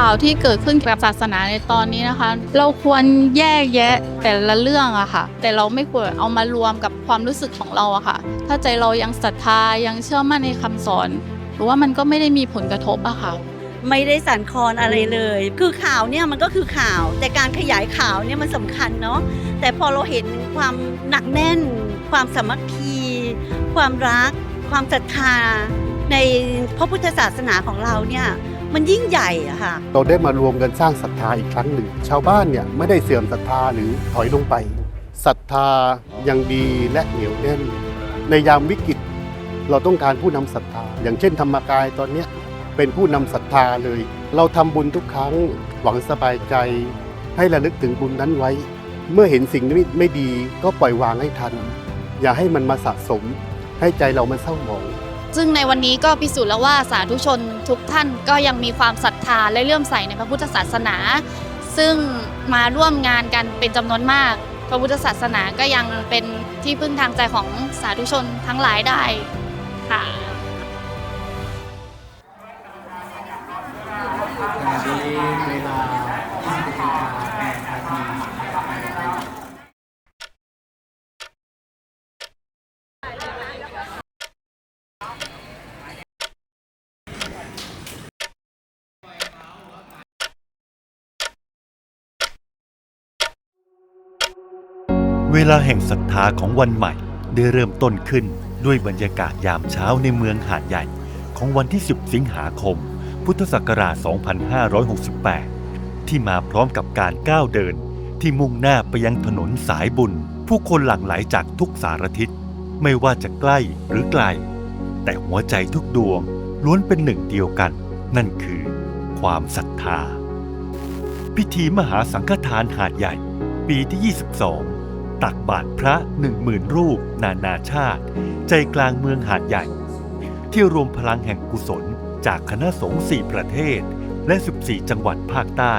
ข่าวที่เกิดขึ้นกับศาสนาในตอนนี้นะคะ เราควรแยกแยะแต่ละเรื่องอะค่ะ แต่เราไม่ควรเอามารวมกับความรู้สึกของเราอะค่ะ ถ้าใจเรายังศรัทธายังเชื่อมั่นในคำสอน หรือว่ามันก็ไม่ได้มีผลกระทบอะค่ะไม่ได้สั่นคลอนอะไรเลย คือข่าวเนี่ยมันก็คือข่าว แต่การขยายข่าวเนี่ยมันสำคัญเนาะ แต่พอเราเห็นความหนักแน่น ความสามัคคี ความรัก ความศรัทธาในพระพุทธศาสนาของเราเนี่ย มันยิ่งใหญ่อะค่ะ เราได้มารวมกันสร้างศรัทธาอีกครั้งหนึ่ง ชาวบ้านเนี่ยไม่ได้เสื่อมศรัทธาหรือถอยลงไปศรัทธายังดีและเหนียวแน่น ในยามวิกฤตเราต้องการผู้นำศรัทธา อย่างเช่นธรรมกายตอนเนี้ยเป็นผู้นำศรัทธาเลย เราทำบุญทุกครั้งหวังสบายใจ ให้ระลึกถึงบุญนั้นไว้ เมื่อเห็นสิ่งที่ไม่ดีก็ปล่อยวางให้ทัน อย่าให้มันมาสะสม ให้ใจเรามันเศร้าหมอง ซึ่งในวันนี้ก็พิสูจน์แล้วว่าสาธุชนทุกท่านก็ยังมีความศรัทธาและเลื่อมใสในพระพุทธศาสนา ซึ่งมาร่วมงานกันเป็นจำนวนมาก พระพุทธศาสนาก็ยังเป็นที่พึ่งทางใจของสาธุชนทั้งหลายได้ค่ะ เวลาแห่งศรัทธาของวันใหม่ได้เริ่มต้นขึ้นด้วยบรรยากาศยามเช้าในเมืองหาดใหญ่ของวันที่ 10 สิงหาคม พุทธศักราช 2568 ที่มาพร้อมกับการก้าวเดินที่มุ่งหน้าไปยังถนนสายบุญ ผู้คนหลั่งไหลจากทุกสารทิศ ไม่ว่าจะใกล้หรือไกล แต่หัวใจทุกดวงล้วนเป็นหนึ่งเดียวกัน นั่นคือ ความศรัทธา พิธีมหาสังฆทานหาดใหญ่ ปีที่ 22 ตักบาตรพระหนึ่งหมื่นรูป นานาชาติ ใจกลางเมืองหาดใหญ่ ที่รวมพลังแห่งกุศลจากคณะสงฆ์4ประเทศ และ 14 จังหวัดภาคใต้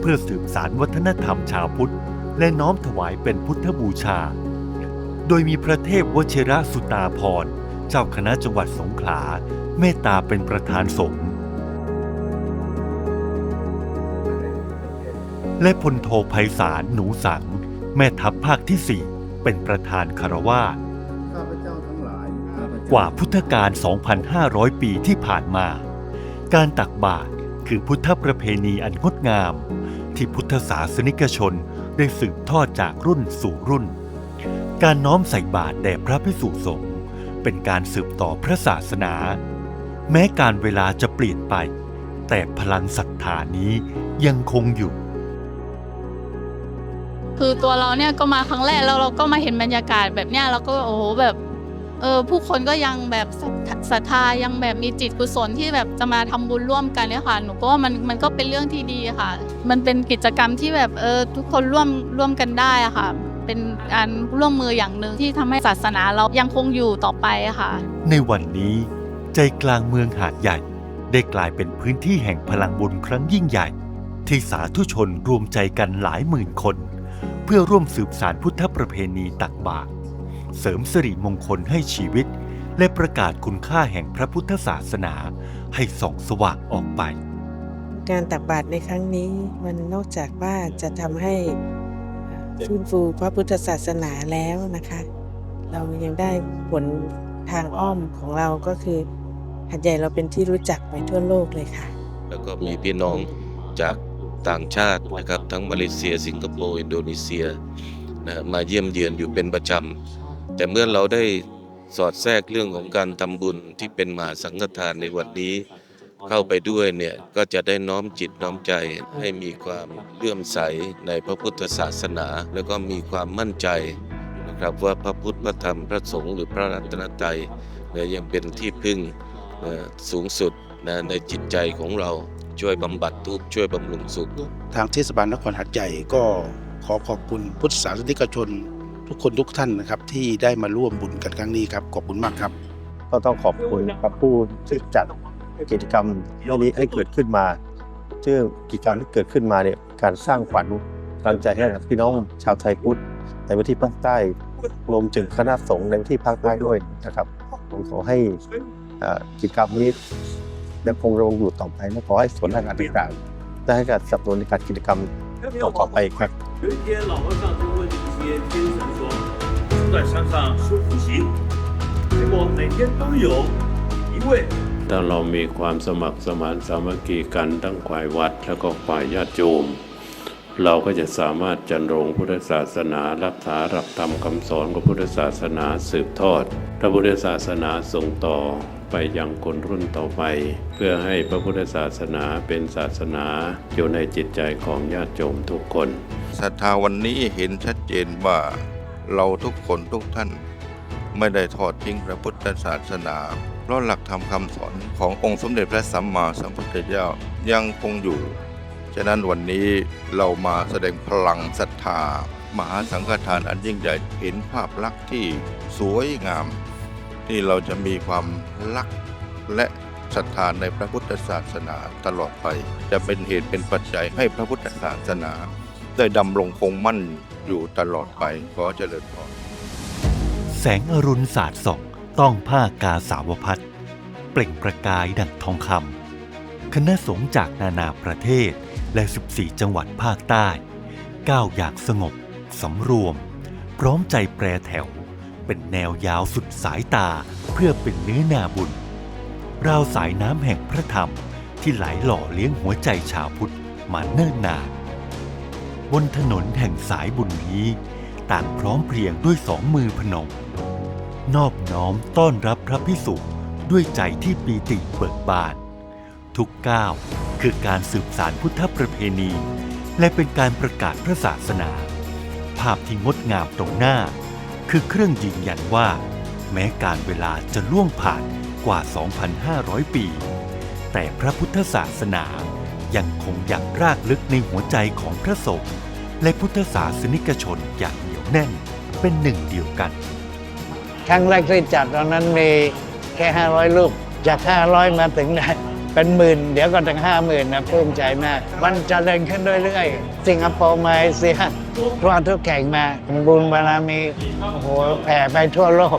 เพื่อสืบสารวัฒนธรรมชาวพุทธ และน้อมถวายเป็นพุทธบูชา โดยมีพระเทพวชิระสุตาพรเจ้าคณะจังหวัดสงขลา เมตตาเป็นประธานสงฆ์และพลโทไพศาลหนูสัง แม่ทัพภาคที่ 4 เป็นประธานคารวาสข้าพเจ้าทั้งหลายกว่าพุทธกาล 2,500 ปีที่ผ่านมา การตักบาตรคือพุทธประเพณีอันงดงาม ที่พุทธศาสนิกชนได้สืบทอดจากรุ่นสู่รุ่น การน้อมใส่บาตรแด่พระพิสุสงฆ์เป็นการสืบต่อพระศาสนา แม้การเวลาจะเปลี่ยนไป แต่พลังศรัทธานี้ยังคงอยู่ คือตัวเราเนี่ยก็มาครั้งแรกแล้วเราก็มาเห็นบรรยากาศแบบเนี้ยเราก็โอ้โหแบบเออผู้คนก็ยังแบบศรัทธายังแบบมีจิตกุศลที่แบบจะมาทำบุญร่วมกันเนี่ยค่ะหนูก็ว่ามันมันก็เป็นเรื่องที่ดีค่ะ มันเป็นกิจกรรมที่แบบเออทุกคนร่วมร่วมกันได้ค่ะ เป็นการร่วมมืออย่างหนึ่งที่ทำให้ศาสนาเรายังคงอยู่ต่อไปค่ะ ในวันนี้ใจกลางเมืองหาดใหญ่ ได้กลายเป็นพื้นที่แห่งพลังบุญครั้งยิ่งใหญ่ ที่สาธุชนรวมใจกันหลายหมื่นคน เพื่อร่วมสืบสารพุทธประเพณีตักบาตรเสริมสิริมงคลให้ชีวิต และประกาศคุณค่าแห่งพระพุทธศาสนาให้ส่องสว่างออกไป การตักบาตรในครั้งนี้มันนอกจากว่าจะทำให้เอ่อฟื้นฟูพระพุทธศาสนาแล้วนะคะ เรายังได้ผลทางอ้อมของเราก็คือหัดใหญ่เราเป็นที่รู้จักไปทั่วโลกเลยค่ะ แล้วก็มีพี่น้องจาก ต่างชาตินะครับทั้งมาเลเซีย สิงคโปร์อินโดนีเซียนะมาเยี่ยมเยือนอยู่เป็นประจำแต่เมื่อเราได้สอดแทรกเรื่องของการทำบุญที่เป็นมหาสังฆทานในวันนี้เข้าไปด้วยเนี่ยก็จะได้น้อมจิตน้อมใจให้มีความเลื่อมใสในพระพุทธศาสนา แล้วก็มีความมั่นใจนะครับว่าพระพุทธพระธรรมพระสงฆ์หรือพระรัตนตรัยเนี่ยยังเป็นที่พึ่งนะสูงสุดนะในจิตใจของเรา ช่วยบำบัดทุกข์ช่วยบำรุงสุข ทางเทศบาลนครหัดใหญ่ก็ขอขอบคุณพุทธศาสนิกชน ทุกคนทุกท่านนะครับ ที่ได้มาร่วมบุญกันครั้งนี้ครับ ขอบคุณมากครับ ก็ต้องขอบคุณครับผู้ที่จัดกิจกรรมนี้ให้เกิดขึ้นมา ซึ่งกิจกรรมที่เกิดขึ้นมาเนี่ยการสร้างขวัญกำลังใจให้กับพี่น้องชาวไทยพุทธในพื้นที่ภาคใต้รวมถึงคณะสงฆ์ในพื้นที่ภาคใต้ด้วยนะครับผมขอให้อ่อกิจกรรมนี้ ยังคงดำรงอยู่ต่อไปและขอให้ส่วนราชการต่างๆ ได้ให้การสนับสนุนในการกิจกรรมต่อๆไปครับ 有一天老和尚就问一些天神说：“住在山上修苦行，结果每天都有一位 ถ้าเรามีความสมัครสมานสามัคคีกันทั้งฝ่ายวัดแล้วก็ฝ่ายญาติโยม เราก็จะสามารถจันรงพุทธศาสนารักษาหลักธรรมคำสอนของพุทธศาสนาสืบทอด พระพุทธศาสนาส่งต่อ ไปยังคนรุ่นต่อไป เพื่อให้พระพุทธศาสนาเป็นศาสนาอยู่ในจิตใจของญาติโยมทุกคนศรัทธาวันนี้เห็นชัดเจนว่าเราทุกคนทุกท่าน ไม่ได้ทอดทิ้งพระพุทธศาสนาเพราะหลักธรรมคำสอนขององค์สมเด็จพระสัมมาสัมพุทธเจ้ายังคงอยู่ ฉะนั้นวันนี้เรามาแสดงพลังศรัทธามหาสังฆทานอันยิ่งใหญ่เห็นภาพลักษณ์ที่สวยงาม ที่เราจะมีความรักและศรัทธาในพระพุทธศาสนาตลอดไป จะเป็นเหตุเป็นปัจจัยให้พระพุทธศาสนา ได้ดำรงคงมั่นอยู่ตลอดไปขอเจริญพรแสงอรุณสาดส่องต้องผ้ากาสาวพัดเปล่งประกายดั่งทองคำคณะสงฆ์จากนานาประเทศและ 14 จังหวัดภาคใต้ ก้าวอยางสงบสำรวม พร้อมใจแปรแถว เป็นแนวยาวสุดสายตาเพื่อเป็นเนื้อนาบุญ ราวสายน้ำแห่งพระธรรมที่ไหลหล่อเลี้ยงหัวใจชาวพุทธมาเนิ่นนานบนถนนแห่งสายบุญนี้ ต่างพร้อมเพรียงด้วยสองมือพนม นอบน้อมต้อนรับพระพิสุด้วยใจที่ปีติเบิกบาน ทุกก้าวคือการสืบสารพุทธประเพณี และเป็นการประกาศพระศาสนา ภาพที่งดงามตรงหน้า คือเครื่องยืนยันว่า แม้การเวลาจะล่วงผ่านกว่า 2,500 ปี แต่พระพุทธศาสนายังคงอย่างรากลึกในหัวใจของพระสงฆ์และพุทธศาสนิกชนอย่างเหนียวแน่นเป็นหนึ่งเดียวกัน ครั้งแรกที่จัดตอนนั้นมีแค่ 500รูปจาก 500 มาถึงได้ เป็นหมื่น เดี๋ยวก็ถึง5 0,000นนะปลื้มใจมาก มันจเจริญขึ้นเรื่อยๆ สิงคโปร์มาเลเซียทั่วทุกแข่งมาบุญบารมีโอ้โหแผ่ไปทั่วโลก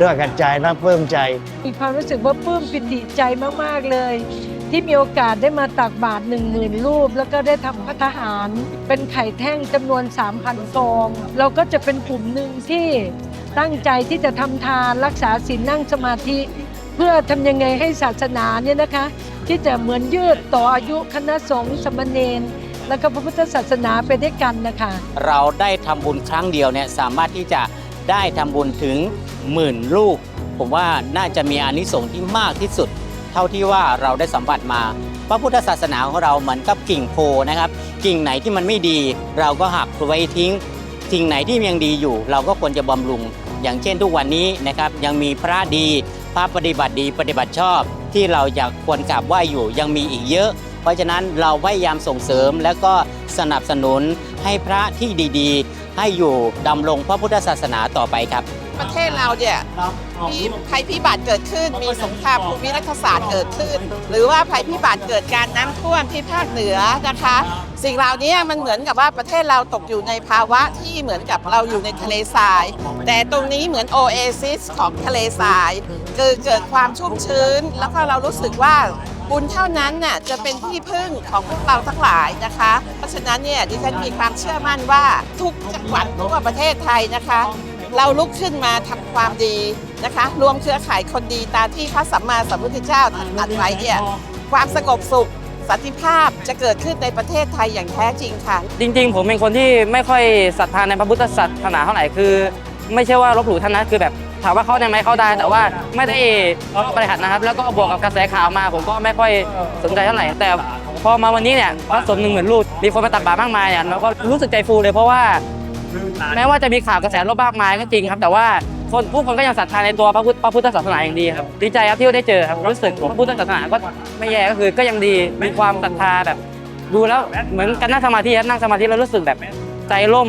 ด้วยกระจนะปลื้มใจ มีความรู้สึกว่าปลื้มปิติใจมาก ๆ เลย ที่มีโอกาสได้มาตักบาตรหนึ่งหมื่นรูป แล้วก็ได้ทำพัฒหาร เป็นไข่แท่งจำนวน 3,000ฟองเราก็จะเป็นกลุ่มหนึ่งที่ตั้งใจที่จะทำทานรักษาศีลนั่งสมาธิ เพื่อทำยังไงให้ศาสนาเนี่ยนะคะ ที่จะเหมือนยืดต่ออายุคณะสงฆ์สมณเณรและก็พระพุทธศาสนาไปด้วยกันนะคะ เราได้ทำบุญครั้งเดียวเนี่ยสามารถที่จะได้ทำบุญถึงหมื่นลูก ผมว่าน่าจะมีอานิสงส์ที่มากที่สุด เท่าที่ว่าเราได้สัมผัสมาพระพุทธศาสนาของเราเหมือนกับกิ่งโพนะครับ กิ่งไหนที่มันไม่ดี เราก็หักไว้ทิ้งสิ่งไหนที่ยังดีอยู่ เราก็ควรจะบำรุง อย่างเช่นทุกวันนี้นะครับยังมีพระดี พระปฏิบัติดีปฏิบัติชอบ ที่เราอยากควรกราบไหว้อยู่ยังมีอีกเยอะ เพราะฉะนั้นเราพยายามส่งเสริมและก็สนับสนุนให้พระที่ดีๆ ให้อยู่ดำรงพระพุทธศาสนาต่อไปครับ ประเทศเราเนี่ยมีภัยพิบัติเกิดขึ้น มีสงครามภูมิรัฐศาสตร์เกิดขึ้น หรือว่าภัยพิบัติเกิดการน้ำท่วมที่ภาคเหนือนะคะ สิ่งเหล่านี้มันเหมือนกับว่าประเทศเราตกอยู่ในภาวะที่เหมือนกับเราอยู่ในทะเลทราย แต่ตรงนี้เหมือนโอเอซิสของทะเลทรายคือเกิดความชุ่มชื้น แล้วก็เรารู้สึกว่าบุญเท่านั้นน่ะจะเป็นที่พึ่งของพวกเราทั้งหลายนะคะ เพราะฉะนั้นเนี่ยดิฉันมีความเชื่อมั่นว่าทุกจังหวัดทั่วประเทศไทยนะคะ เราลุกขึ้นมาทำความดีนะคะรวมเครือข่ายคนดีตามที่พระสัมมาสัมพุทธเจ้าตรัสไว้เนี่ยความสงบสุขสันติภาพจะเกิดขึ้นในประเทศไทยอย่างแท้จริงค่ะ จริง ๆ ผมเป็นคนที่ไม่ค่อยศรัทธาในพระพุทธศาสนาเท่าไหร่คือ ไม่ใช่ว่าลบหลู่ท่านนะคือแบบถามว่าเข้าได้ไหมเข้าได้ แต่ว่าไม่ได้ปฏิหัดนะครับ แล้วก็บวกกับกระแสข่าวมา ผมก็ไม่ค่อยสนใจเท่าไหร่แต่พอมาวันนี้เนี่ยพระสงฆ์หนึ่งหมื่นรูปมีคนมาตักบาตรมากมายเนี่ยเราก็รู้สึกใจฟูเลยเพราะว่า แม้ว่าจะมีข่าวกระแสลบมากมายก็จริงครับ แต่ว่าคนผู้คนก็ยังศรัทธาในตัวพระพุทธพระพุทธศาสนาอย่างดีครับดีใจครับที่ได้เจอครับรู้สึกพระพุทธศาสนาก็ไม่แย่ก็คือก็ยังดีมีความศรัทธาแบบดูแล้วเหมือนการนั่งสมาธิครับนั่งสมาธิแล้วรู้สึกแบบใจร่ม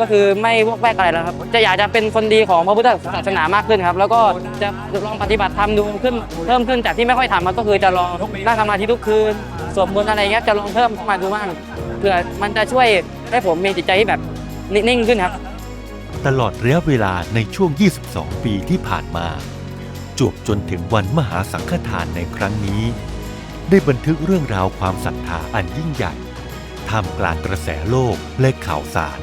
ก็คือไม่วอกแวกอะไรแล้วครับ จะอยากจะเป็นคนดีของพระพุทธศาสนามากขึ้นครับ แล้วก็จะลองปฏิบัติธรรมดูขึ้นเพิ่มขึ้นจากที่ไม่ค่อยทำมันก็คือจะลองนั่งสมาธิทุกคืนสวดมนต์อะไรเงี้ยจะลองเพิ่มเข้ามาดูบ้างเพื่อมันจะช่วยให้ผมมีจิตใจที่แบบ นิ่งขึ้นครับ ตลอดระยะเวลาในช่วง 22 ปีที่ผ่านมา จวบจนถึงวันมหาสังฆทานในครั้งนี้ ได้บันทึกเรื่องราวความศรัทธาอันยิ่งใหญ่ท่ามกลางกระแสโลกและข่าวสาร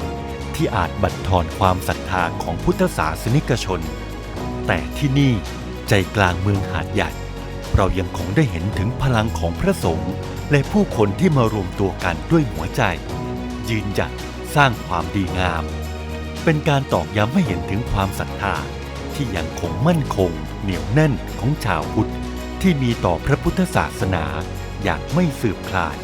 ที่อาจบั่นทอนความศรัทธาของพุทธศาสนิกชน แต่ที่นี่ใจกลางเมืองหาดใหญ่ เรายังคงได้เห็นถึงพลังของพระสงฆ์และผู้คนที่มารวมตัวกันด้วยหัวใจ ยืนหยัด สร้างความดีงาม เป็นการตอกย้ำให้เห็นถึงความศรัทธาที่ยังคงมั่นคง เหนียวแน่นของชาวพุทธที่มีต่อพระพุทธศาสนาอย่างไม่สืบคลาย